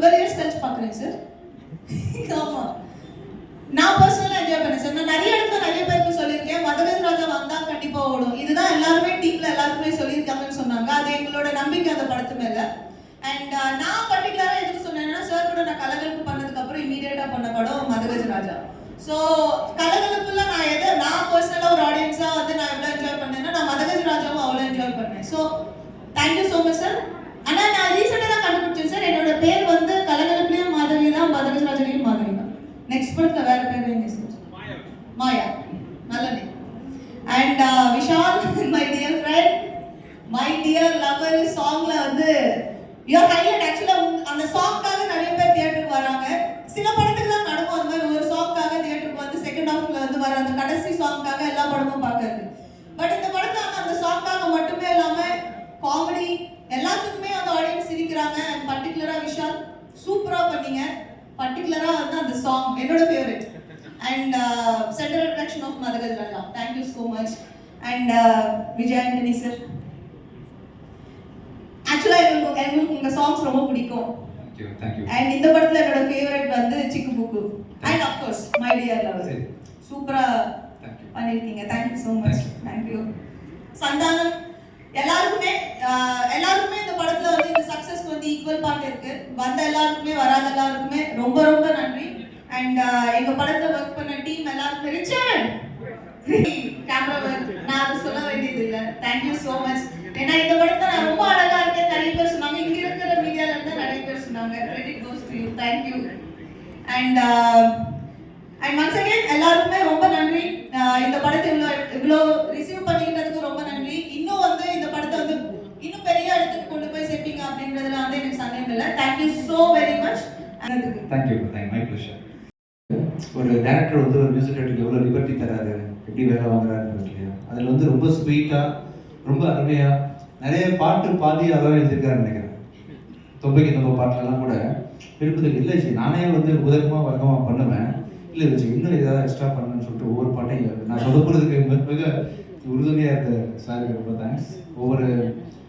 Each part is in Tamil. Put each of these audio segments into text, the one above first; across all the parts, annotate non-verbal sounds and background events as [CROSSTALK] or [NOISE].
டுவெல் இயர்ஸ் கழிச்சு பார்க்குறேன் சார் ஆமாம் நான் பர்சனலாக என்ஜாய் பண்ணேன் சார் நான் நிறைய இடத்துல நிறைய பேருக்கு சொல்லியிருக்கேன். மதகஜ ராஜா வந்தால் கண்டிப்பாக ஓடும். இதுதான் எல்லாருமே டீமில் எல்லாருக்குமே சொல்லியிருக்காங்கன்னு சொன்னாங்க. அது எங்களோட நம்பிக்கை அந்த படத்து மேலே. அண்ட் நான் பர்டிகுலராக எதுக்கு சொன்னேன்னா சார் கூட நான் கலகலப்பு பண்ணதுக்கப்புறம் இமீடியட்டாக பண்ண படம் மதகஜ ராஜா. ஸோ கலகலப்புல நான் எதை நான் பர்சனலாக ஒரு ஆடியன்ஸாக வந்து நான் எவ்வளோ என்ஜாய் பண்ணேன்னா நான் மதகஜ ராஜாவும் அவ்வளோ என்ஜாய் பண்ணேன். So thank you so much sir ஆனா நான் ரீசெண்டாக தான் கண்டுபிடிச்சேன் சார். என்னோட பேர் வந்து கலகலப்புலயும் மாதவி தான் மதகஜ ராஜனி மாதவி தான். நெக்ஸ்ட் படத்துல வேற பேர் வைங்க சார்? மாயா. நல்ல name and Vishal my dear friend my dear lover சாங்ல வந்து யுவர் ஹைலைட் ஆக்சுவலா அந்த சாங்க்காக நிறைய பேர் தியேட்டருக்கு வராங்க. சில படத்துக்கு தான் நடக்கும் அந்த மாதிரி ஒரு சாங்க்காக தியேட்டருக்கு வந்து செகண்ட் ஹாஃப்ல வந்து வர அந்த கடைசி சாங்க்காக எல்லா படமும் பார்க்கறது. பட் இந்த படத்துல அந்த சாங்க்காக மட்டுமே இல்லாம காமெடி எல்லாத்துக்குமே அந்த ஆடியன்ஸ் சிரிக்கிறாங்க அண்ட் பர்டிகுலரா விஷால் சூப்பரா பண்ணீங்க. பர்டிகுலரா வந்து அந்த சாங் என்னோட favourite and centre attraction of Madhagaja Raja thank you so much and Vijay Antony sir ஆக்சுவலாக எங்களுக்கு எங்களுக்கு உங்கள் சாங்ஸ் ரொம்ப பிடிக்கும். அண்ட் இந்த படத்துல என்னோட ஃபேவரட் வந்து Chikku Bukku and of course my dear lover சூப்பரா பண்ணிருக்கீங்க. Thank you so much. Thank you Santhanam எல்லாருக்குமே எல்லாருக்குமே இந்த படத்துல வந்து இந்த சக்சஸ்க்கு வந்து ஈக்குவல் பார்ட் இருக்கு. வந்த எல்லாருக்குமே வராத எல்லாருக்குமே ரொம்ப ரொம்ப நன்றி. அண்ட் எங்க படத்துல ஒர்க் பண்ண டீம் எல்லாருக்குமே ரிச்சர்ட்! கேமரா ஒர்க் நான் அதை சொல்ல வேண்டியது இல்லை தேங்க்யூ ஸோ மச் ஏன்னா இந்த படத்துல நான் ரொம்ப அழகா இருக்கேன். நிறைய பேர் சொன்னாங்க இங்க இருக்கிற மீடியால இருந்து நிறைய பேர் சொன்னாங்க. Credit goes to you thank you and and once again எல்லாருக்குமே ரொம்ப நன்றி. இந்த படத்தை இவ்வளோ இவ்வளோ ரிசீவ் பண்ணிக்கிட்டதுக்கு ரொம்ப நன்றி இன்னும் வந்து இந்த படத்தை வந்து இன்னும் பெரிய இடத்துக்கு கொண்டு போய் சேர்ப்பீங்க வந்து எனக்கு சந்தேகம் இல்லை. Thank you so very much thank you thank my pleasure ஒரு டேரக்டர் வந்து ஒரு மியூசிக் டேரக்டருக்கு எவ்வளோ லிபர்ட்டி தராரு? எப்படி வேலை வாங்குறாருன்னு இல்லையா அதில் வந்து ரொம்ப ஸ்வீட்டாக ரொம்ப அருமையாக நிறைய பாட்டு பாதி அதான் எழுதியிருக்காருன்னு நினைக்கிறேன். தொம்பைக்கு தொம்ப பாட்டுலலாம் கூட விருப்பத்துக்கு இல்லை. சரி நானே வந்து உதகமாக வழக்கமாக பண்ணுவேன். இல்லை வச்சு இன்னும் ஏதாவது எக்ஸ்ட்ரா பண்ணணும்னு சொல்லிட்டு ஒவ்வொரு பாட்டையும் நான் சொல்ல போகிறதுக்கு மிக மிக உறுதுணையாக இருந்த சாருக்கு ரொம்ப தேங்க்ஸ் ஒவ்வொரு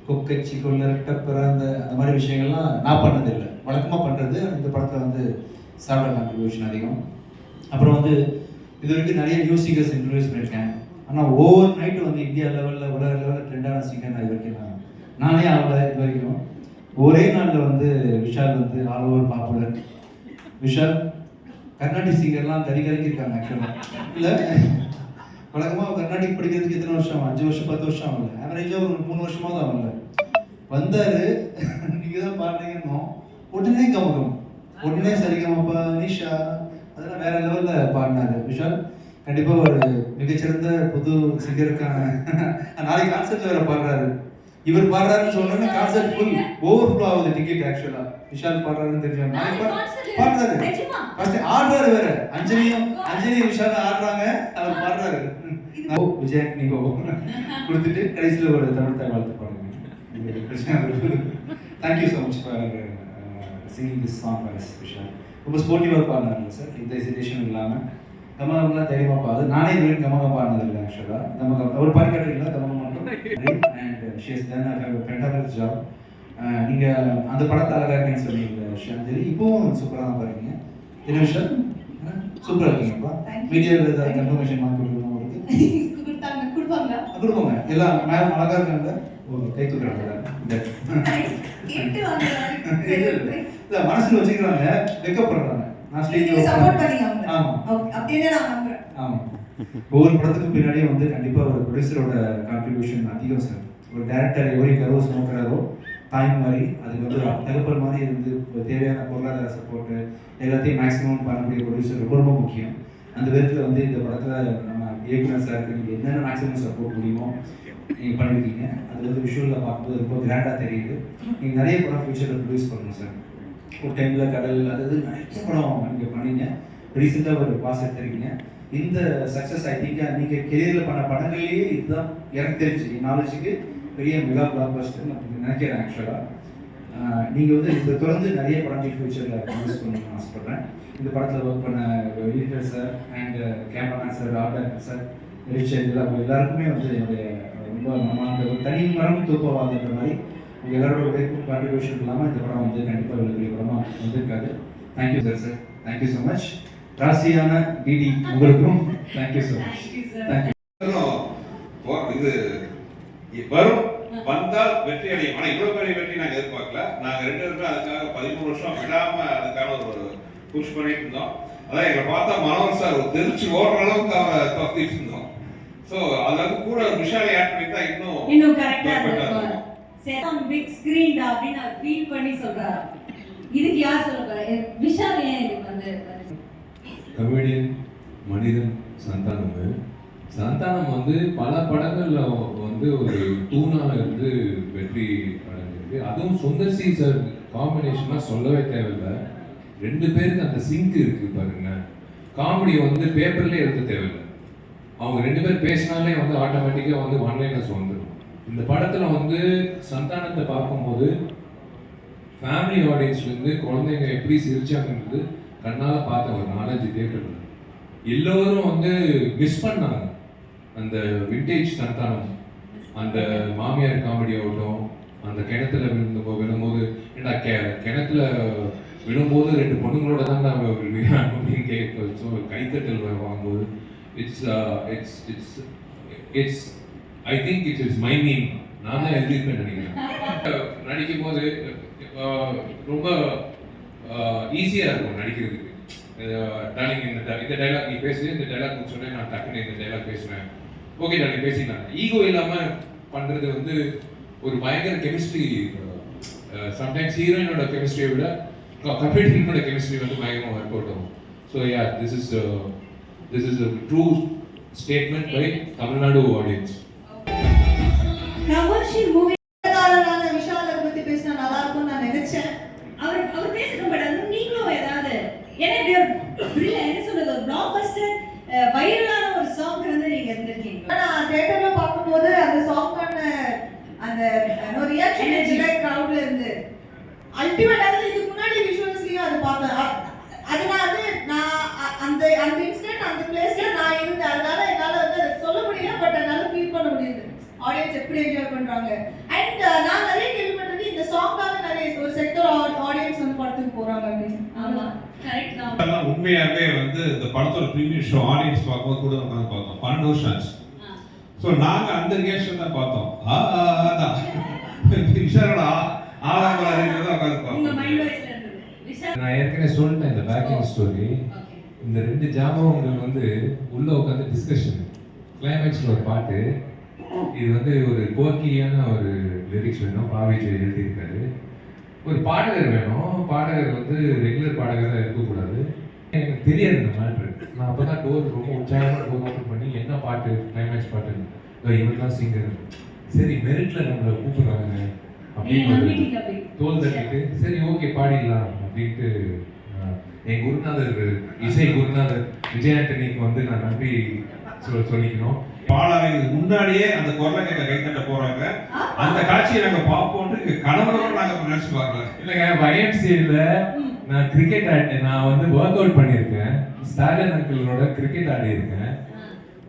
கொக்கச்சி கொள்ளரட்ட பிறந்த அந்த மாதிரி விஷயங்கள்லாம் நான் பண்ணதில்லை. வழக்கமாக பண்ணுறது இந்த படத்தில் வந்து சாரோட கான்ட்ரிபியூஷன் அதிகம். அப்புறம் வந்து இது வரைக்கும் நிறைய நியூ சிங்கர்ஸ் இன்ட்ரடியூஸ் பண்ணியிருக்கேன். ஆனால் ஓவர் நைட்டு வந்து இந்தியா லெவலில் உலக லெவலில் ட்ரெண்டான சிங்கர் நான் இது வரைக்கும் நான் நானே ஆகல இது வரைக்கும். ஒரே நாளில் வந்து விஷால் வந்து all over popular Vishal Carnatic சிங்கர்லாம் தடி கலக்கியிருக்காங்க ஆக்சுவலாக இல்லை? வழக்கமாக கர்நாடிக் படிக்கிறதுக்கு எத்தனை வருஷம்? அஞ்சு வருஷம் பத்து வருஷம் ஆகல. ஆவரேஜாக ஒரு மூணு வருஷமாக தான் ஆகல. வந்தார். நீங்கள் தான் பாடுறீங்கன்னோம் உடனே கமகம் உடனே சரிகமப்பா நிஷா அதெல்லாம் வேற லெவலில் பாடினாரு. விஷால் கண்டிப்பாக ஒரு மிகச்சிறந்த புது சிங்கருக்கான நாளைக்கு கான்சர்ட்ல வேற பாடுறாரு. இவர் பாடுறாருன்னு சொன்னோன்னே கான்சர்ட் ஃபுல் ஓவர் ஃப்ளோ ஆகுது டிக்கெட் ஆக்சுவலா விஷால் பாடுறாருன்னு பா- பாடுறாரு. ஃபர்ஸ்ட் ஆடுறாரு வேற. அஞ்சலியும் அஞ்சலி விஷால் ஆடுறாங்க. அவர் பாடுறாரு. ஓ விஜய் நீங்க கொடுத்துட்டு கடைசியில் ஒரு தமிழ் தாய் வாழ்த்து பாடுங்க. Thank you so much for singing this song for Vishal. ரொம்ப ஸ்போர்ட்டிவாக பாடினாருங்க சார் எந்த ஹெசிடேஷனும் இல்லாமல் கமகம்லாம் தைரியமாக பாடு. நானே இது வரைக்கும் கமகம் பாடினது இல்லை ஆக்சுவலாக கமகம் அவர் பாடி காட்டுறீங்களா? கமகம் மட்டும்? [LAUGHS] ஷேஸ் தென் ஃபென்டாபிக் ஜாப் நீங்கள் அந்த படத்தை அழகாக இருக்கேன்னு சொன்னீங்க ஷாந்தரி இப்போவும் சூப்பராக தான் பாருங்க விஷயம் சூப்பராக இருக்கீங்கப்பா. மீடியாவில் ஏதாவது கன்ஃபர்மேஷன் மார்க் கொடுக்கணும் உங்களுக்கு? கொடுப்போங்க. எல்லாம் மேம் அழகா இருக்காங்க. கை தூக்குறாங்க. இல்ல. மனசுல வச்சுக்கிறாங்க. வெக்கப்படுறாங்க. நான் சப்போர்ட் பண்ணீங்க ஆமா. நான் நம்புறேன். ஆமா. ஒவ்வொரு படத்துக்கும் பின்னாடியே வந்து கண்டிப்பா ஒரு ப்ரொடியூசரோட கான்ட்ரிபியூஷன் அதிகம் சார். ஒரு டேரக்டர் எவ்வளோ கரோ சுமக்கிறாரோ தாய் மாதிரி அதுக்கு வந்து தகப்பல் மாதிரி இருந்து தேவையான பொருளாதார சப்போர்ட்டு எல்லாத்தையும் மேக்ஸிமம் பண்ணக்கூடிய ப்ரொடியூசர் ரொம்ப ரொம்ப முக்கியம். அந்த விதத்தில் வந்து இந்த படத்தில் நம்ம இயக்குனர் சாருக்கு நீங்கள் என்னென்ன மேக்ஸிமம் சப்போர்ட் முடியுமோ நீங்கள் பண்ணியிருக்கீங்க அது வந்து விஷுவலில் பார்க்கும்போது ரொம்ப கிராண்டாக தெரியுது. நீங்கள் நிறைய படம் ஃபியூச்சரில் ப்ரொடியூஸ் பண்ணணும் சார் ஒரு டைமில் கடல் அதாவது நிறைய படம் நீங்கள் பண்ணீங்க. ரீசெண்டாக ஒரு பாஸ் எடுத்துருக்கீங்க. இந்த சக்ஸஸ் ஐ திங்க் நீங்கள் கெரியரில் பண்ண படங்கள்லேயே இதுதான் எனக்கு தெரிஞ்சு என் நாலேஜுக்கு பெரிய மெகா பிளாக் பஸ்டர் நான் நினைக்கிறேன் ஆக்சுவலாக நீங்கள் வந்து இதை தொடர்ந்து நிறைய படங்கள் ஃபியூச்சரில் ப்ரொடியூஸ் பண்ணணும்னு ஆசைப்பட்றேன். இந்த படத்தில் ஒர்க் பண்ண editor sir and cameraman sir order sir ரிச்சர் இதெல்லாம் எல்லாருக்குமே வந்து என்னுடைய ரொம்ப நம்ம அந்த ஒரு தனி மரம் தூக்கவாதுன்ற மாதிரி உங்கள் எல்லாரோட உழைப்பும் கான்ட்ரிபியூஷன் இல்லாமல் இந்த படம் வந்து கண்டிப்பாக இவ்வளோ பெரிய படமாக வந்திருக்காது. Thank you sir sir thank you so much ராசியான டிடி உங்களுக்கும் thank you so much thank you இது வரும். வந்தால் வெற்றி அடையும். ஆனா இவ்வளவு பெரிய வெற்றி நாங்க எதிர்பார்க்கல. நாங்க ரெண்டு பேருமே அதுக்காக பதிமூணு வருஷம் விடாம அதுக்கான ஒரு புஷ் பண்ணிட்டு இருந்தோம். அதான் எங்களை பார்த்தா மனோகர் சார் ஒரு தெரிச்சு ஓடுற அளவுக்கு அவரை துரத்திட்டு இருந்தோம். ஸோ அதுல வந்து கூட ஒரு விஷாலை ஆட் பண்ணி தான் இன்னும் இன்னும் கரெக்டா இருக்கும். சேதம் பிக் ஸ்கிரீன்டா அப்படின்னு அவர் ஃபீல் பண்ணி சொல்றாரு. இதுக்கு யார் சொல்ல போறா? விஷால் ஏன் இதுக்கு வந்து கமெடியன் மனிதன் சந்தானம். சந்தானம் வந்து பல படங்கள்ல வந்து ஒரு தூணாக இருந்து வெற்றி அடைஞ்சிருக்கு. அதுவும் சுந்தர் சி சார் காம்பினேஷனாக சொல்லவே தேவையில்லை. ரெண்டு பேருக்கு அந்த சிங்க் இருக்கு பாருங்க. காமெடி வந்து பேப்பர்லேயே எடுக்க தேவையில்லை. அவங்க ரெண்டு பேர் பேசினாலே வந்து ஆட்டோமேட்டிக்காக வந்து ஒன்லைனஸ் வந்துடும் இந்த படத்தில் வந்து சந்தானத்தை பார்க்கும்போது ஃபேமிலி ஆடியன்ஸ்லேருந்து குழந்தைங்க எப்படி சிரிச்சாங்கன்றது கண்ணால் பார்த்த ஒரு நாலஞ்சு தேட்டர்கள் எல்லோரும் வந்து மிஸ் பண்ணாங்க. அந்த விண்டேஜ் சந்தானம். அந்த மாமியார் காமெடி ஆகட்டும் அந்த கிணத்துல விழுந்து விழும்போது ஏன்னா கெ கிணத்துல விழும்போது ரெண்டு பொண்ணுங்களோட தான் நான் அப்படின்னு கேட்க ஸோ கைத்தட்டல் வாங்கும்போது it's it's it's it's I think it's it's my mean நான் தான் எழுதியிருப்பேன் நினைக்கிறேன். [LAUGHS] நடிக்கும் போது ரொம்ப ஈஸியாக இருக்கும் நடிக்கிறதுக்கு. டார்லிங் இந்த இந்த டைலாக் நீ பேசு இந்த டைலாக் முடிச்சோடனே நான் டக்குன்னு இந்த டைலாக் பேசுவேன். ஓகே நான் பேசிக்கலாம் ஈகோ இல்லாமல் பண்ணுறது வந்து ஒரு பயங்கர கெமிஸ்ட்ரி சம்டைம்ஸ் ஹீரோயினோட கெமிஸ்ட்ரியை விட கம்பெனியோட [LAUGHS] கெமிஸ்ட்ரி வந்து பயங்கரமாக ஒர்க் அவுட் ஆகும். So ya this is this is true statement by Tamil Nadu audience commercial movie பணக்காரரான விஷாலை பத்தி பேசினா நல்லா இருக்கும்னு நான் நினைச்சேன் அவர் அவர் பேசணும் பட் அது நீங்களும் ஏதாவது ஏன்னா இப்படி ஒரு brilliant- என்ன சொல்றது ஒரு பிளாக் பஸ்டர் வைரலான ஒரு சாங் வந்து நீங்க இருந்திருக்கீங்க ஆனா தியேட்டர்ல பார்க்கும்போது அந்த சாங்கான அந்த ஒரு ரியாக்ஷன் Energy. இருந்துச்சு கிரவுட்ல இருந்து அல்டிமேட் அதாவது இதுக்கு முன்னாடி விஷுவல்ஸ்லயும் அது பார்த்தேன் அ- அது நான் வந்து நான் அ- அந்த அந்த இன்சிடென்ட் அந்த பிளேஸ்ல நான் இருந்தேன் அதனால என்னால வந்து அதை சொல்ல முடியல பட் என்னால ஃபீல் பண்ண முடியுது ஆடியன்ஸ் எப்படி என்ஜாய் பண்றாங்க? அண்ட் நான் நிறைய கேள்விப்பட்டிருக்கேன் இந்த சாங்காக நிறைய ஒரு செக்டர் ஆடியன்ஸ் வந்து படத்துக்கு போறாங்க அப்படின்னு. ஆமா உண்மையாவே வந்து இந்த படத்தோட ப்ரீமியர் ஷோ ஆடியன்ஸ் பார்க்கும்போது கூட உட்காந்து பார்த்தோம். பன்னெண்டு வருஷம் ஆச்சு. ஸோ நாங்க அந்த ரியாக்ஷன் தான் பார்த்தோம். ஆ தான் விஷாலோட ஆ ஆவாங்களா இருக்கிறத உட்காந்து பார்த்தோம் நான் ஏற்கனவே சொல்லிட்டேன் இந்த பேக்கிங் ஸ்டோரி இந்த ரெண்டு ஜாபகங்கள் வந்து உள்ள உட்காந்து டிஸ்கஷன் கிளைமேக்ஸ்ல ஒரு பாட்டு. இது வந்து ஒரு கோர்க்கியான ஒரு லிரிக்ஸ் வேணும். பாவேஜ் எழுதியிருக்காரு. ஒரு பாடகர் வேணும். பாடகர் வந்து ரெகுலர் பாடகராக இருக்கக்கூடாது. எனக்கு தெரியாது இந்த மேட்ரு நான் அப்போ தான் டோர் ரொம்ப உற்சாகமாக டோர் ஓப்பன் பண்ணி என்ன பாட்டு கிளைமேக்ஸ் பாட்டு? இவன் தான் சிங்கர் சரி மெரிட்ல நம்மளை கூப்பிடுறாங்க. அப்படின்னு தோல் தட்டிட்டு சரி ஓகே பாடிடலாம் அப்படின்ட்டு என் குருநாதர் இசை குருநாதர் விஜய் ஆண்டனிக்கு வந்து நான் நன்றி சொல் சொல்லிக்கணும். பாலாவின் முன்னாடியே அந்த குரலை கேட்க கைத்தட்ட போறாங்க. அந்த காட்சியை நாங்க பார்ப்போம்னு எங்க கனவுல நாங்க நினைச்சு பார்க்கல. இல்லைங்க YMCA-ல நான் கிரிக்கெட் ஆடி நான் வந்து ஒர்க் அவுட் பண்ணியிருக்கேன். ஸ்டாலின் அங்கிளோட cricket ஆடியிருக்கேன்.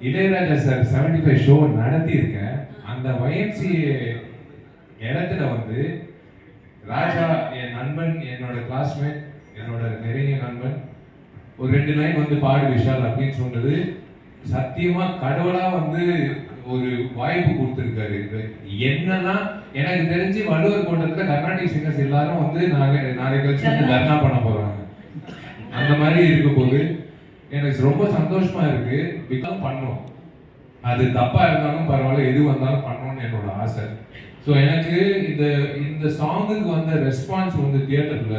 Ilaiyaraaja sir seventy five show நடத்தியிருக்கேன். அந்த வயன்சி இடத்துல வந்து ராஜா என் நண்பன் என்னோட கிளாஸ்மேட் என்னோட நெருங்கிய நண்பன் ஒரு ரெண்டு லைன் வந்து பாடு விஷால் அப்படின்னு சொன்னது. சத்தியமா கடவுளா வந்து ஒரு வாய்ப்பு கொடுத்துருக்காரு. என்னன்னா எனக்கு தெரிஞ்சு வள்ளுவர் கோட்டத்துல கர்நாடிக் சிங்கர்ஸ் எல்லாரும் வந்து நாளை நாளை கழிச்சு வந்து தர்ணா பண்ண போறாங்க. அந்த மாதிரி இருக்க போது எனக்கு ரொம்ப சந்தோஷமா இருக்கு. பிகம் பண்ணோம் அது தப்பா இருந்தாலும் பரவாயில்ல எது வந்தாலும் பண்ணணும்னு என்னோட ஆசை. ஸோ எனக்கு இந்த இந்த சாங்குக்கு வந்த ரெஸ்பான்ஸ் வந்து தியேட்டர்ல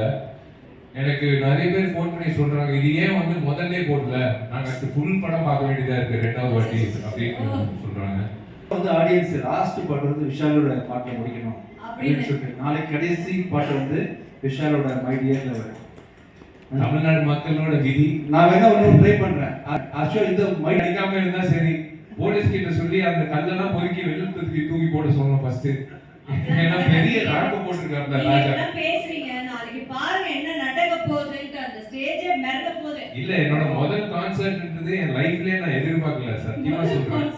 எனக்கு நிறைய பேர் ஃபோன் பண்ணி சொல்றாங்க இது ஏன் வந்து முதல்ல போடல? நாங்க அடுத்து ஃபுல் படம் பார்க்க வேண்டியதா இருக்கு ரெண்டாவது வாட்டி அப்படின்னு சொல்றாங்க. வந்து ஆடியன்ஸ் லாஸ்ட் பாட்டு வந்து விஷாலோட பாட்டை முடிக்கணும். அப்படின்னு. சொல்லிட்டு நாளைக்கு கடைசி பாட்டு வந்து விஷாலோட மை டியர்ல வரும் தமிழ்நாடு மக்களோட விதி. நான் வேணா ஒன்று ட்ரை பண்றேன். ஆக்சுவலா இந்த மை அடிக்காம இருந்தா சரி. போலீஸ் கிட்ட சொல்லி அந்த கல்லெல்லாம் பொறுக்கி வெளில தூக்கி தூக்கி போட சொல்லணும் ஃபர்ஸ்ட் ஏன்னா பெரிய ராக்கு போட்டிருக்காரு ராஜா. என்ன பேசுறீங்க? நாளைக்கு பாருங்க என்ன அந்த ஸ்டேஜே இல்ல என்னோட முதல் கான்சர்ட்ன்றது என் லைஃப்லயே நான் எதிர்பார்க்கல சத்தியமா சொல்றேன்.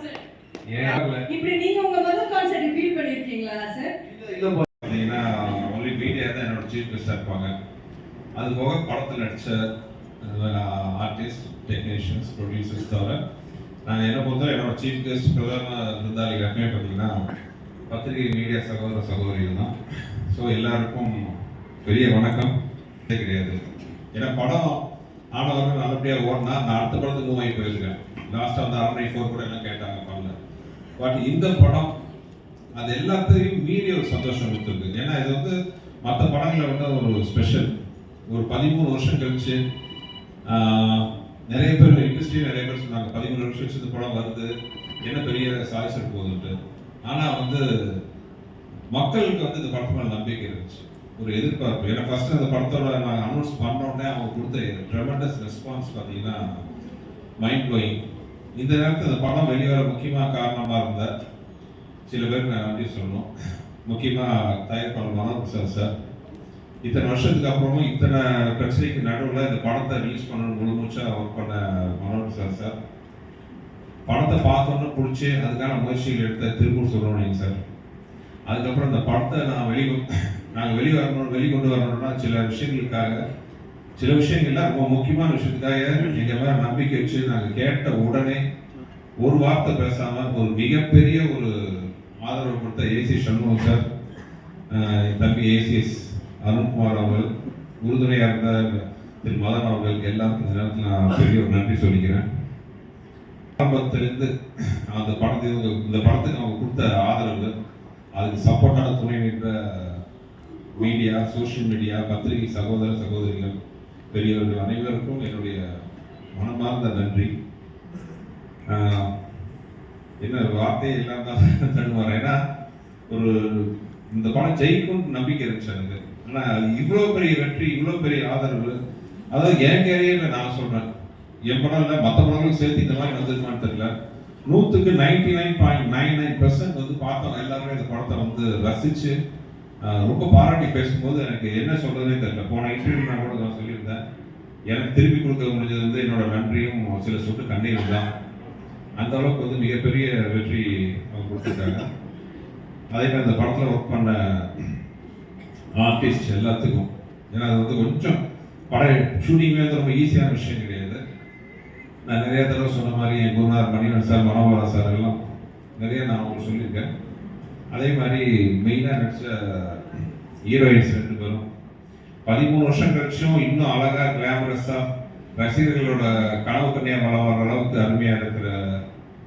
ஏன்? இப்படி நீங்க உங்க முதல் கான்செர்ட் ஃபீல் பண்ணிருக்கீங்களா சார் இல்ல பார்த்தீங்கன்னா ஒன்லி மீடியா தான் என்னோட சீஃப் கெஸ்டாக இருப்பாங்க. அது போக படத்தில் நடித்த ஆர்டிஸ்ட் டெக்னீஷியன்ஸ் ப்ரொடியூசர்ஸ் தவிர நாங்கள் என்ன பொறுத்தவரை என்னோட சீஃப் கெஸ்ட் பிரதம விருந்தாளிகள் எப்பவுமே பார்த்தீங்கன்னா பத்திரிகை மீடியா சகோதர சகோதரிகள் தான். ஸோ எல்லாருக்கும் பெரிய வணக்கம். கிடையாது. ஏன்னா படம் ஆனவர்கள் நல்லபடியாக ஓடினா நான் அடுத்த படத்துக்கு மூவ் ஆகி போயிருக்கேன். லாஸ்ட்டாக வந்து அரண்மனை ஃபோர் கூட எல்லாம் கேட்டாங்க பண்ணல பட் இந்த படம் அது எல்லாத்தையும் மீறி ஒரு சந்தோஷம் கொடுத்துருக்கு. ஏன்னா இது வந்து மற்ற படங்களை வந்து ஒரு ஸ்பெஷல் ஒரு பதிமூணு வருஷம் கழிச்சு நிறைய பேர் இண்டஸ்ட்ரியும் நிறைய பேர் சொன்னாங்க பதிமூணு வருஷம் கழிச்சு இந்த படம் வருது. என்ன பெரிய சாதிச்சிட்டு போகுதுன்ட்டு. ஆனால் வந்து மக்களுக்கு வந்து இந்த படத்து மேலே நம்பிக்கை இருந்துச்சு. ஒரு எதிர்பார்ப்பு. ஏன்னா ஃபர்ஸ்ட் அந்த படத்தோட நாங்கள் அனௌன்ஸ் பண்ணோடனே அவங்க கொடுத்த ட்ரெமெண்டஸ் ரெஸ்பான்ஸ் பார்த்தீங்கன்னா மைண்ட் ப்ளோயிங் இந்த நேரத்தில் அந்த படம் வெளிவர முக்கியமாக காரணமாக இருந்த சில பேருக்கு நான் நன்றி சொல்லணும். முக்கியமாக தயாரிப்பாளர் மனோஜ் சார் சார். இத்தனை வருஷத்துக்கு அப்புறமும் இத்தனை பிரச்சனைக்கு நடுவில் இந்த படத்தை ரிலீஸ் பண்ணணும் முழு மூச்சாக ஒர்க் பண்ண மனோஜ் சார் சார் படத்தை பார்த்தோன்னே பிடிச்சி அதுக்கான முயற்சிகள் எடுத்த திருப்பூர் சுப்பிரமணியன் சார். அதுக்கப்புறம் இந்த படத்தை நான் வெளி நாங்கள் வெளி வரணும் வெளிக்கொண்டு வரணும்னா சில விஷயங்களுக்காக சில விஷயங்கள்ல ரொம்ப முக்கியமான விஷயத்துக்காக எங்கள் மேலே நம்பிக்கை வச்சு நாங்கள் கேட்ட உடனே ஒரு வார்த்தை பேசாம ஒரு மிகப்பெரிய ஒரு ஆதரவு கொடுத்த ஏசி சண்முகம் சார் தம்பி ஏசிஎஸ் அருண்குமார் அவர்கள் உறுதுணையாக இருந்த திரு மதன் அவர்கள் எல்லாருக்கும் இந்த நேரத்தில் நான் பெரிய ஒரு நன்றி சொல்லிக்கிறேன். ஆரம்பத்திலிருந்து அந்த படத்துக்கு இந்த படத்துக்கு அவங்க கொடுத்த ஆதரவு அதுக்கு சப்போர்ட்டான துணை நின்ற மீடியா சோஷியல் மீடியா பத்திரிகை சகோதர சகோதரிகள் பெரியவர்கள் அனைவருக்கும் என்னுடைய மனமார்ந்த நன்றி. என்ன வார்த்தையே இல்லாமல் தான் தடுமாறேன். ஏன்னா ஒரு இந்த படம் ஜெயிக்கும் நம்பிக்கை இருந்துச்சு எனக்கு. ஆனால் இவ்வளோ பெரிய வெற்றி இவ்வளோ பெரிய ஆதரவு. அதாவது என் கேரியரில் நான் சொல்கிறேன் என் படம் இல்லை மற்ற படங்களும் சேர்த்து இந்த மாதிரி வந்திருக்குமான்னு தெரியல. நூற்றுக்கு ninety nine point nine nine percent வந்து பார்த்தவங்க எல்லாருமே இந்த படத்தை வந்து ரசித்து ரொம்ப பாராட்டி பேசும்போது எனக்கு என்ன சொல்றதுனே தெரியல. போன இன்டர்வியூ நான் கூட நான் சொல்லியிருந்தேன். எனக்கு திருப்பி கொடுக்க முடிஞ்சது வந்து என்னோட நன்றியும் சில சொட்டு கண்ணீரும் தான். அந்த அளவுக்கு வந்து மிகப்பெரிய வெற்றி அவங்க கொடுத்துருக்காங்க. அதே மாதிரி அந்த படத்தில் ஒர்க் பண்ண ஆர்டிஸ்ட் எல்லாத்துக்கும். ஏன்னா அது வந்து கொஞ்சம் படம் ஷூட்டிங்லேயே வந்து ரொம்ப ஈஸியான விஷயம் கிடையாது. நான் நிறைய தடவை சொன்ன மாதிரி என் குருநாதர் மணிவன் சார் மனோகரா சார் எல்லாம் நிறைய நான் அவங்களுக்கு சொல்லியிருக்கேன். அதே மாதிரி மெயினாக நடித்த ஹீரோயின்ஸ் ரெண்டு பேரும். பதிமூணு வருஷம் கழிச்சும் இன்னும் அழகாக கிளாமரஸாக ரசிகர்களோட கனவு கண்ணியாக மலம் வர அளவுக்கு அருமையாக இருக்கிற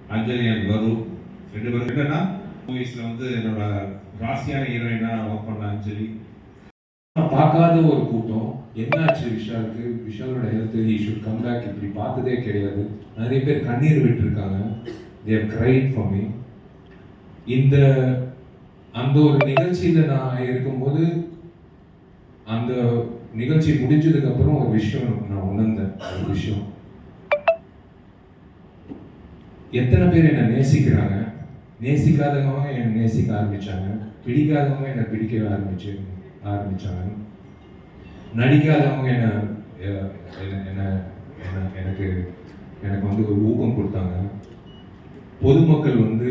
அஞ்சலி அண்ட் வரு ரெண்டு பேரும். என்னன்னா மூவிஸில் வந்து என்னோட ராசியான ஹீரோயினாக ஒர்க் பண்ண அஞ்சலி. பார்க்காத ஒரு கூட்டம். என்னாச்சு விஷாலுக்கு? விஷாலோட ஹெல்த் இஷ்யூ கம்பேக் இப்படி பார்த்ததே கிடையாது. நிறைய பேர் கண்ணீர் விட்டுருக்காங்க. தேவ் கிரைட் ஃபார் மீ இந்த அந்த ஒரு நிகழ்ச்சியில நான் இருக்கும்போது அந்த நிகழ்ச்சி முடிஞ்சதுக்கு அப்புறம் ஒரு விஷயம் நான் உணர்ந்தேன். ஒரு விஷயம். எத்தனை பேர் என்னை நேசிக்கிறாங்க? நேசிக்காதவங்க என்னை நேசிக்க ஆரம்பிச்சாங்க. பிடிக்காதவங்க என்னை பிடிக்க ஆரம்பிச்சு ஆரம்பிச்சாங்க. நடிக்காதவங்க என்ன என்ன- எனக்கு எனக்கு வந்து ஒரு ஊக்கம் கொடுத்தாங்க. பொதுமக்கள் வந்து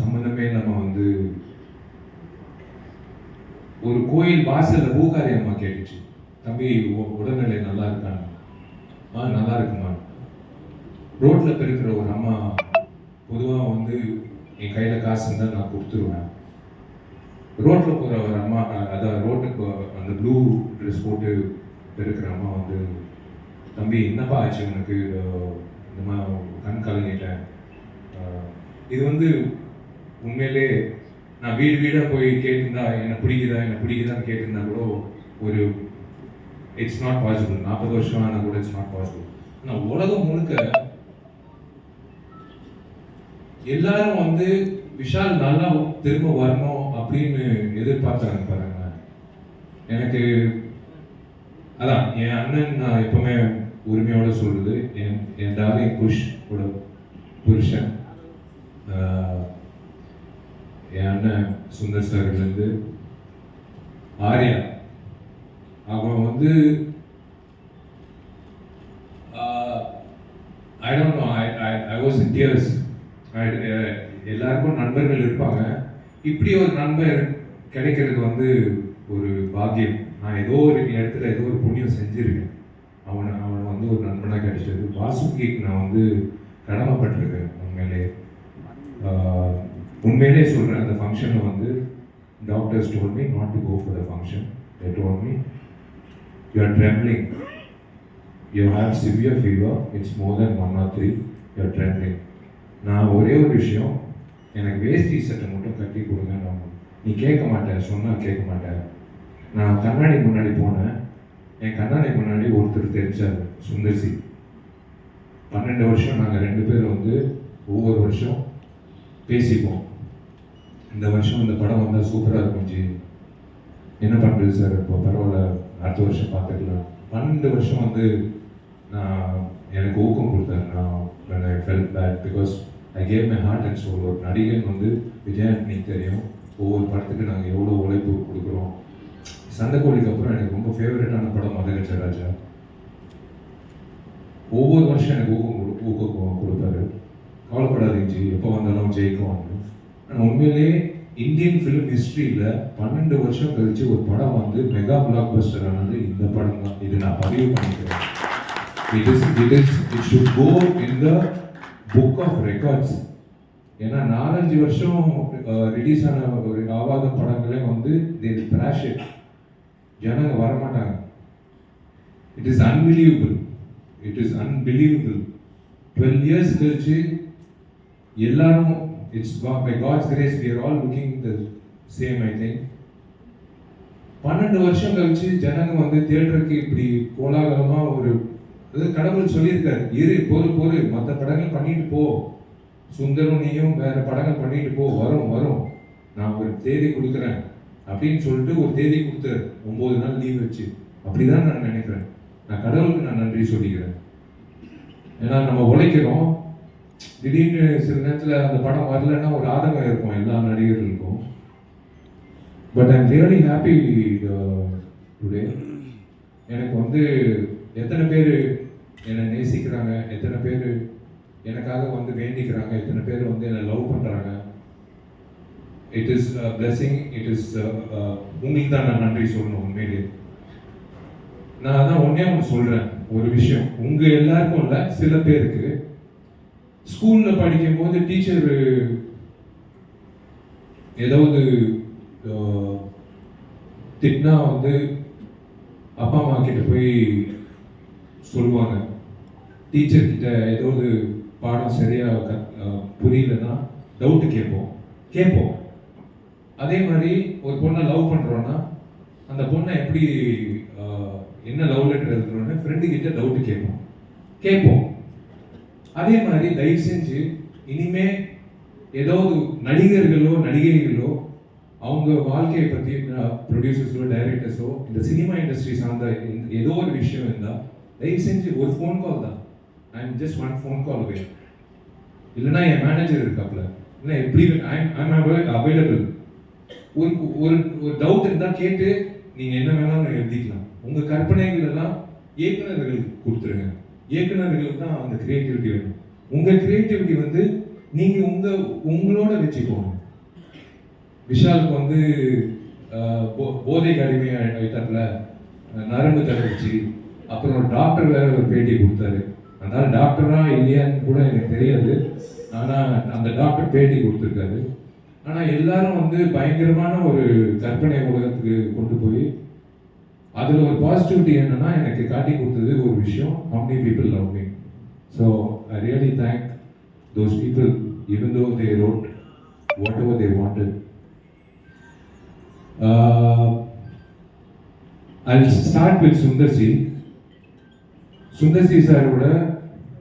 சம்மந்தமே நம்ம வந்து ஒரு கோயில் வாசல்ல பூகாரி அம்மா கேட்டுச்சு தம்பி உடல்நிலை நல்லா இருக்காங்க ஆ நல்லா இருக்குமா? ரோட்ல பெருக்கிற ஒரு அம்மா பொதுவா வந்து என் கையில காசு இருந்தா நான் கொடுத்துருவேன். ரோட்ல போற ஒரு அம்மா அதான் ரோட்டுக்கு அந்த ப்ளூ ட்ரெஸ் போட்டு பெருக்கிற அம்மா வந்து தம்பி என்னப்பா ஆச்சு உனக்கு? இந்த மாதிரி கண் கலங்கிட்டேன். இது வந்து உண்மையிலே நான் வீடு வீடாக போய் கேட்டிருந்தா என்ன பிடிக்குதா என்ன பிடிக்குதான்னு கேட்டிருந்தா கூட ஒரு இட்ஸ் நாட் பாசிபிள் நாற்பது வருஷம் ஆனால் கூட இட்ஸ் நாட் பாசிபிள் ஆனால் உலகம் முழுக்க எல்லாரும் வந்து விஷால் நல்லா திரும்ப வரணும் அப்படின்னு எதிர்பார்த்தாங்க பாருங்க. எனக்கு அதான் என் அண்ணன் நான் எப்பவுமே உரிமையோட சொல்றது என் என் டார்லிங் குஷ் கூட புருஷன். என் அண்ணன் சுந்தர் சார்லேருந்து ஆர்யா. அவன் வந்து I don't know I I I was tears எல்லாருக்கும் நண்பர்கள் இருப்பாங்க. இப்படி ஒரு நண்பர் கிடைக்கிறது வந்து ஒரு பாக்கியம். நான் ஏதோ ஒரு இடத்துல ஏதோ ஒரு புண்ணியம் செஞ்சுருக்கேன். அவனை அவனை வந்து ஒரு நண்பனாக கிடைச்சது. வாசுகிக்கு நான் வந்து கடமைப்பட்டிருக்கேன். உண்மையிலே சொல்கிறேன் அந்த ஃபங்க்ஷனில் வந்து doctors told me not to go for the function they told me you are trembling you have severe fever it's more than one or three you are நான் ஒரே ஒரு விஷயம் எனக்கு வேஸ்டி சட்டை மட்டும் கட்டி கொடுங்க நான் நீ கேட்க மாட்டேன் சொன்னால் கேட்க மாட்டேன் நான் கண்ணாடி முன்னாடி போனேன். என் கண்ணாடி முன்னாடி ஒருத்தர் தெரிஞ்சார் சுந்தர்சி. பன்னெண்டு வருஷம் நாங்கள் ரெண்டு பேரும் வந்து ஒவ்வொரு வருஷம் பேசிப்போம். இந்த வருஷம் இந்த படம் வந்தால் சூப்பராக இருக்கும் ஜி என்ன பண்ணுறது சார்? இப்போ பரவாயில்ல அடுத்த வருஷம் பார்த்துக்கலாம் பன்னெண்டு வருஷம் வந்து நான் எனக்கு ஊக்கம் கொடுத்தாரு. நான் I fell bad because I gave my heart and soul ஒரு நடிகன் வந்து விஜயாண்டனிக்கு தெரியும். ஒவ்வொரு படத்துக்கு நாங்கள் எவ்வளோ உழைப்பு கொடுக்குறோம். சண்டைக்கோழிக்கு அப்புறம் எனக்கு ரொம்ப ஃபேவரட்டான படம் மதகஜ ராஜா. ஒவ்வொரு வருஷம் எனக்கு ஊக்கம் கொடு- ஊக்கம் கொடுப்பாரு கவலைப்படாதீங்க ஜி எப்போ வந்தாலும் ஜெயிக்கும். உண்மையிலேயே உண்மையிலே இந்தியன் ஃபிலிம் ஹிஸ்ட்ரியில் பன்னெண்டு வருஷம் கழிச்சு ஒரு படம் வந்து மெகா பிளாக் பஸ்டர் ஆனது இந்த படம் தான். இது நான் பதிவு பண்ணிக்கிறேன். It is it is it should go in the book of records ஏன்னா நாலஞ்சு வருஷம் ரிலீஸ் ஆன ஒரு ஆவாத படங்களே வந்து தே த்ராஷ் இட் ஜனங்க வரமாட்டாங்க. It is unbelievable it is unbelievable twelve years கழிச்சு எல்லாரும் it's by God's grace, we are all looking the same I think. பன்னெண்டு வருஷம் கழிச்சு ஜனங்க வந்து தியேட்டருக்கு இப்படி கோலாகலமா ஒரு அது கடவுள் சொல்லியிருக்காரு. இரு போது போது மற்ற படங்கள் பண்ணிட்டு போ. சுந்தரம் நீயும் வேற படங்கள் பண்ணிட்டு போ. வரும் வரும். நான் ஒரு தேதி கொடுக்குறேன் அப்படின்னு சொல்லிட்டு ஒரு தேதி கொடுத்தாரு ஒன்பது நாள் லீவ் வச்சு. அப்படிதான் நான் நினைக்கிறேன். நான் கடவுளுக்கு நான் நன்றி சொல்லிக்கிறேன். ஏன்னா நம்ம உழைக்கிறோம். திடீர்னு சில நேரத்தில் அந்த படம் வரலன்னா ஒரு ஆதங்கம் இருக்கும் எல்லா நடிகர்களுக்கும் but I'm really happy today எனக்கு வந்து எத்தனை பேர் என்னை நேசிக்கிறாங்க எத்தனை பேர் எனக்காக வந்து வேண்டிக்கிறாங்க எத்தனை பேர் வந்து என்னை லவ் பண்ணுறாங்க it is blessing it is உங்களுக்கு தான் நான் நன்றி சொல்லணும் உண்மையிலே. நான் அதான் ஒன்றே ஒன்று சொல்கிறேன் ஒரு விஷயம். உங்கள் எல்லாருக்கும் இல்லை சில பேருக்கு ஸ்கூலில் படிக்கும்போது டீச்சர் ஏதாவது திட்டினா வந்து அப்பா அம்மா கிட்ட போய் சொல்லுவாங்க. டீச்சர் கிட்ட ஏதாவது பாடம் சரியாக க- புரியலன்னா டவுட்டு கேட்போம். கேட்போம். அதே மாதிரி ஒரு பொண்ணை லவ் பண்ணுறோன்னா அந்த பொண்ணை எப்படி என்ன லவ் லெட்டர் எழுதுறோன்னு ஃப்ரெண்டு கிட்ட டவுட்டு கேட்போம். கேட்போம். அதே மாதிரி தயவு செஞ்சு இனிமே ஏதாவது நடிகர்களோ நடிகைகளோ அவங்க வாழ்க்கையை பற்றி ப்ரொடியூசர்ஸோ டைரக்டர்ஸோ இந்த சினிமா இண்டஸ்ட்ரி சார்ந்த ஏதோ ஒரு விஷயம் இருந்தால் தயவு செஞ்சு ஒரு ஃபோன் கால் தான். I am just one phone call away இல்லைன்னா என் மேனேஜர் இருக்காப்ல. இல்லை எப்படி ஐம் அவைலபிள் ஒரு ஒரு ஒரு டவுட் இருந்தால் கேட்டு நீங்கள் என்ன வேணாலும் எழுதிக்கலாம். உங்கள் கற்பனைகள் எல்லாம் இயக்குனர்களுக்கு கொடுத்துருங்க. இயக்குநர்களுக்கு தான் அந்த கிரியேட்டிவிட்டி வேணும். உங்கள் கிரியேட்டிவிட்டி வந்து நீங்கள் உங்கள் உங்களோட வச்சுக்கோங்க விஷாலுக்கு வந்து போ- போதைக்கு அடிமை நரம்பு தடுச்சு அப்புறம் ஒரு டாக்டர் வேற ஒரு பேட்டி கொடுத்தாரு. அதனால டாக்டரா இல்லையான்னு கூட எனக்கு தெரியாது. ஆனால் அந்த டாக்டர் பேட்டி கொடுத்துருக்காரு. ஆனால் எல்லாரும் வந்து பயங்கரமான ஒரு கற்பனை உலகத்துக்கு கொண்டு போய் அதில் ஒரு பாசிட்டிவிட்டி என்னன்னா எனக்கு காட்டி கொடுத்தது ஒரு விஷயம். How many people love me so I really thank those people people though they wrote whatever they wanted I start with Sundar C Sundar C சாரோட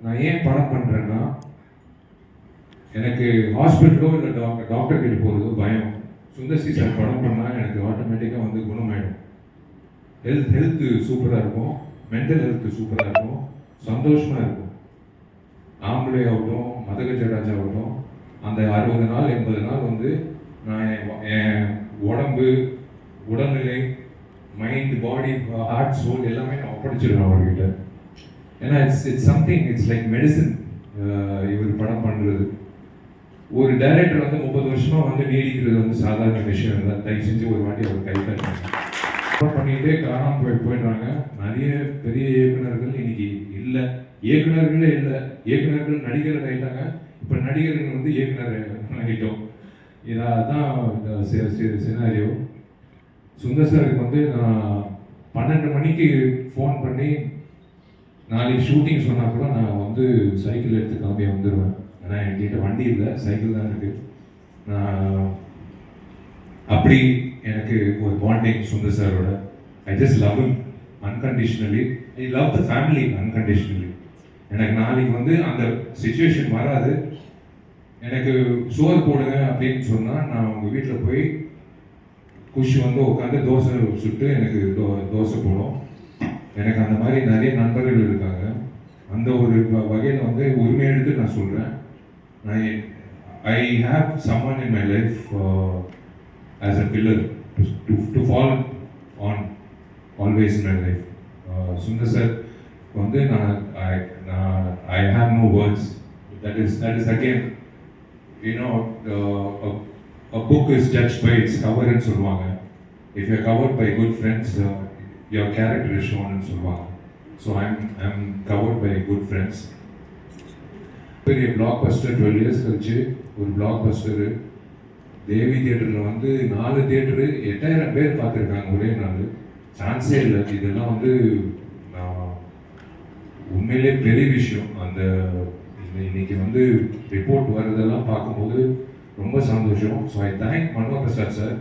நான் ஏன் படம் பண்ணுறேன்னா எனக்கு ஹாஸ்பிட்டலோ இல்லை டாக்டர் டாக்டர் கிட்ட போகிறதோ பயம். சுந்தர்சி சார் படம் பண்ணால் எனக்கு ஆட்டோமேட்டிக்காக வந்து குணமாயிடும். ஹெல்த் ஹெல்த்து சூப்பராக இருக்கும். மென்டல் ஹெல்த்து சூப்பராக இருக்கும். சந்தோஷமாக இருக்கும். ஆம்பளை ஆகட்டும் மதகஜராஜ் ஆகட்டும் அந்த அறுபது நாள் எண்பது நாள் வந்து நான் என் உடம்பு உடல்நிலை மைண்ட் பாடி ஹார்ட் சோல் எல்லாமே நான் ஒப்படைச்சிடுவேன் அவர்கிட்ட. ஏன்னா it's it's something it's like medicine இவர் படம் பண்ணுறது ஒரு டைரக்டர் வந்து முப்பது வருஷமாக வந்து நீடிக்கிறது வந்து சாதாரண விஷயம் இல்லை. தயவு செஞ்சு ஒரு வாட்டி அவர் கை தட்டுங்க பண்ணிட்டே காணாம போய் போயிடுறாங்க. நிறைய பெரிய இயக்குனர்கள் இன்னைக்கு இல்லை. இயக்குநர்களே இல்லை. இயக்குநர்கள் நடிகர்கள் ஆகிட்டாங்க இப்போ நடிகர்கள் வந்து இயக்குனர் ஆகிட்டோம் இதான் சினாரியோ சுந்தர் சாருக்கு வந்து நான் பன்னெண்டு மணிக்கு ஃபோன் பண்ணி நாளைக்கு ஷூட்டிங் சொன்னால் கூட நான் வந்து சைக்கிள் எடுத்து கிளம்பி வந்துடுவேன் ஏன்னா என்கிட்ட வண்டி இல்லை. சைக்கிள் தான் இருக்குது நான் அப்படி எனக்கு ஒரு பாண்டிங் சுந்தர் சாரோட. I just love him unconditionally I love the family unconditionally எனக்கு நாளைக்கு வந்து அந்த சுச்சுவேஷன் வராது. எனக்கு சோர் போடுங்க அப்படின்னு சொன்னால் நான் உங்கள் வீட்டில் போய் குஷி வந்து உட்காந்து தோசை சுட்டு எனக்கு தோ தோசை போடும். எனக்கு அந்த மாதிரி நிறைய நண்பர்கள் இருக்காங்க. அந்த ஒரு வகையில் வந்து உரிமை எடுத்து நான் சொல்கிறேன் நான் I have someone in my life as a pillar to follow on always in my life Sundar sir வந்து நான் ஐ நான் I have no words that is that is again you know a book is judged by its cover சொல்லுவாங்க. If you covered by good friends your character is ஷோன்னு சொல்லுவாங்க. So I I'm covered by good friends பெரிய பிளாக் பஸ்டர் டுவெல் இயர்ஸ் கழிச்சு ஒரு பிளாக் பஸ்டரு தேவி தியேட்டரில் வந்து நாலு தியேட்டரு எட்டாயிரம் பேர் பார்த்துருக்காங்க ஒரே நாள். சான்ஸே இல்லை. இதெல்லாம் வந்து நான் உண்மையிலே பெரிய விஷயம். அந்த இன்னைக்கு வந்து ரிப்போர்ட் வர்றதெல்லாம் பார்க்கும்போது ரொம்ப சந்தோஷம். So I thank Mano Prasad sir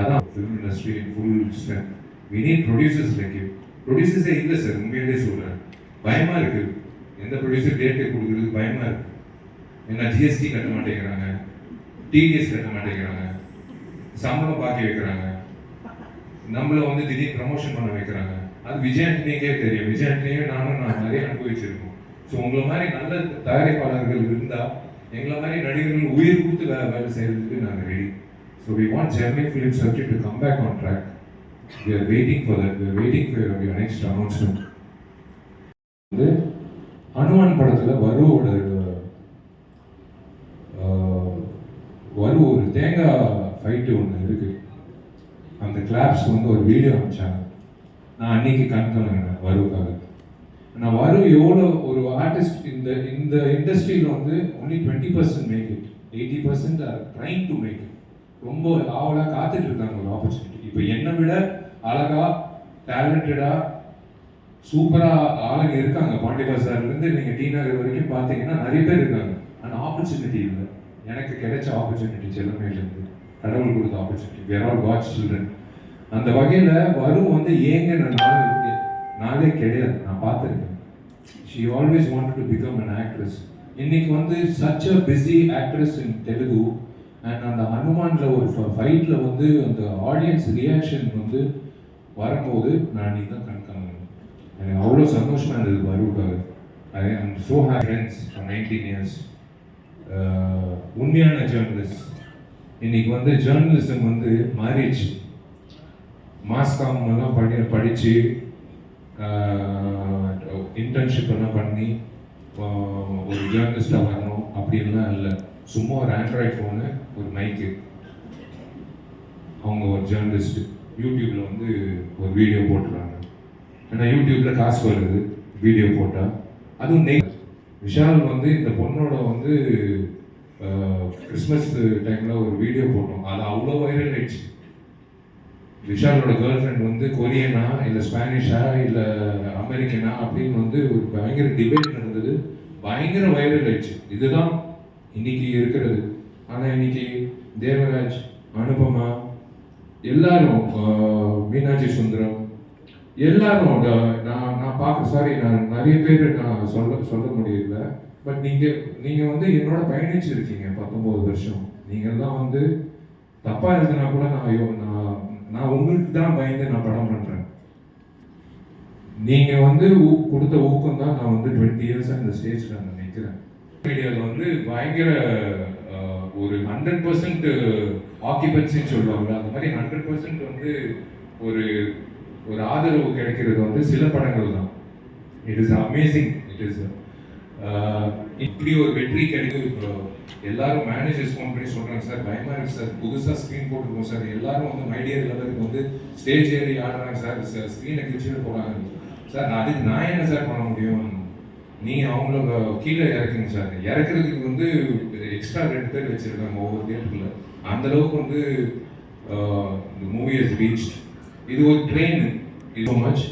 அதான் film industry full strength we need producers like you ப்ரொடியூசர்ஸே இல்லை சார் உண்மையிலே சொல்கிறேன் பயமாக இருக்குது எந்த ப்ரொடியூசர் டேட்டை கொடுக்குறது பயமாக இருக்குது ஏன்னா ஜிஎஸ்டி கட்ட மாட்டேங்கிறாங்க. டிடிஎஸ் கட்ட மாட்டேங்கிறாங்க. சம்பளம் பாக்கி வைக்கிறாங்க. நம்மள வந்து திடீர் ப்ரமோஷன் பண்ண வைக்கிறாங்க. அது விஜய் தெரியும். விஜய் நானும் நான் நிறைய அனுபவிச்சிருக்கோம். ஸோ உங்களை மாதிரி நல்ல தயாரிப்பாளர்கள் இருந்தால் எங்களை மாதிரி நடிகர்கள் உயிர் கொடுத்து வேலை வேலை செய்யறதுக்கு நாங்கள் ready so we want Germany film subject to come back on track we are waiting for that we are waiting for your next announcement வந்து அனுமான் படத்தில் வருவோட வரு ஒரு தேங்காய் ஃபைட்டு ஒன்று இருக்குது அந்த கிளாப்ஸ் வந்து ஒரு வீடியோ அனுப்பிச்சாங்க. நான் அன்னைக்கு கண் கலங்கினேன் வருவுக்காக. நான் வரு எவ்வளோ ஒரு ஆர்டிஸ்ட் இந்த இந்த இண்டஸ்ட்ரியில் வந்து only twenty percent make it eighty percent are trying to make it ரொம்ப ஆவலாக காத்துட்டு இருக்காங்க ஒரு ஆப்பர்ச்சுனிட்டி இப்போ என்னை விட அழகா டேலண்டடாக சூப்பராக ஆளுங்க இருக்காங்க. பாண்டி சார்லேருந்து நீங்கள் டி நகர் வரைக்கும் பார்த்தீங்கன்னா நிறைய பேர் இருக்காங்க. ஆனால் ஆப்பர்ச்சுனிட்டி இல்லை. எனக்கு கிடைச்ச ஆப்பர்ச்சுனிட்டி செல்லமையில இருந்து. கடவுள் கொடுத்த opportunity where all God's children அந்த வகையில வரும் வந்து ஏங்கிற நாள் இருக்கு. நாளே கிடையாது. நான் பார்த்துருக்கேன். She always wanted to become an actress இன்னைக்கு வந்து such a busy actress in Telugu and அந்த ஹனுமான்ல ஒரு ஃபைட்ல வந்து அந்த ஆடியன்ஸ் ரியாக்ஷன் வந்து வரும்போது நான் இன்னைக்கு தான் கண்காணும் எனக்கு அவ்வளோ சந்தோஷமா இருந்தது வருவுக்காக I am so happy friends nineteen years உண்மையான ஜேர்னலிஸ்ட் இன்னைக்கு வந்து ஜேர்னலிசம் வந்து மாறிடுச்சு. மாஸ்காம் எல்லாம் படி படித்து இன்டர்ன்ஷிப் எல்லாம் பண்ணி ஒரு ஜேர்னலிஸ்டாக வரணும் அப்படின்லாம் இல்லை. சும்மா ஒரு ஆண்ட்ராய்ட் ஃபோனு ஒரு மைக்கு அவங்க ஒரு ஜேர்னலிஸ்ட் யூடியூப்பில் வந்து ஒரு வீடியோ போட்டுறாங்க. ஏன்னா யூடியூப்பில் காசு வருது வீடியோ போட்டால் அதுவும் நெய் விஷால் வந்து இந்த பொண்ணோட வந்து கிறிஸ்மஸ் டைமில் ஒரு வீடியோ போட்டோம். அது அவ்வளோ வைரல் ஆயிடுச்சு. விஷாலோட கேர்ள் ஃப்ரெண்ட் வந்து கொரியனா இல்லை ஸ்பானிஷா இல்லை அமெரிக்கனா அப்படின்னு வந்து ஒரு பயங்கர டிபேட் நடந்தது. பயங்கர வைரல் ஆயிடுச்சு. இதுதான் இன்னைக்கு இருக்கிறது. ஆனால் இன்னைக்கு தேவராஜ் அனுபமா எல்லாரும் மீனாட்சி சுந்தரம் எல்லாரும் நான் நான் பார்க்க சாரி நான் நிறைய பேர் நான் சொல்ல சொல்ல முடியல. பட் நீங்கள் நீங்கள் வந்து என்னோட பயணிச்சிருக்கீங்க பத்தொம்போது வருஷம். நீங்கள் தான் வந்து தப்பாக இருந்தனா கூட நான் ஐயோ நான் நான் உங்களுக்கு தான் பயந்து நான் படம் பண்றேன். நீங்க வந்து ஊ- கொடுத்த ஊக்கம் தான் நான் வந்து டுவெண்ட்டி இயர்ஸாக இந்த ஸ்டேஜ்ல நான் நிற்கிறேன் மீடியாவில் வந்து பயங்கர ஒரு ஹண்ட்ரட் பர்சன்ட் ஆக்கிபன்சின்னு சொல்லுவாங்க அந்த மாதிரி ஹண்ட்ரட் பர்சன்ட் வந்து ஒரு ஒரு ஆதரவு கிடைக்கிறது வந்து சில படங்கள் தான். It is amazing it is இப்படி ஒரு வெற்றி கிடைக்கும் எல்லாரும் மேனேஜர்ஸ் ஃபோன் பண்ணி சொல்றாங்க சார் பயமா இருக்கு சார். புதுசா ஸ்க்ரீன் போட்டுருக்கோம் சார். எல்லாரும் வந்து மைடியர் லெவலுக்கு வந்து ஸ்டேஜ் ஏறி ஆடுறாங்க சார். ஸ்க்ரீனை கிழிச்சுட்டு போறாங்க. சார் அதுக்கு நான் என்ன சார் பண்ண முடியும்? நீ அவங்கள கீழே இறக்குங்க சார். இறக்குறதுக்கு வந்து எக்ஸ்ட்ரா ரெண்டு பேர் வச்சிருக்காங்க ஒவ்வொரு தேட்டருக்குள்ள அந்த அளவுக்கு வந்து இந்த மூவி ஹஸ் ரீச் இது ஒரு ட்ரெயின் இது மச்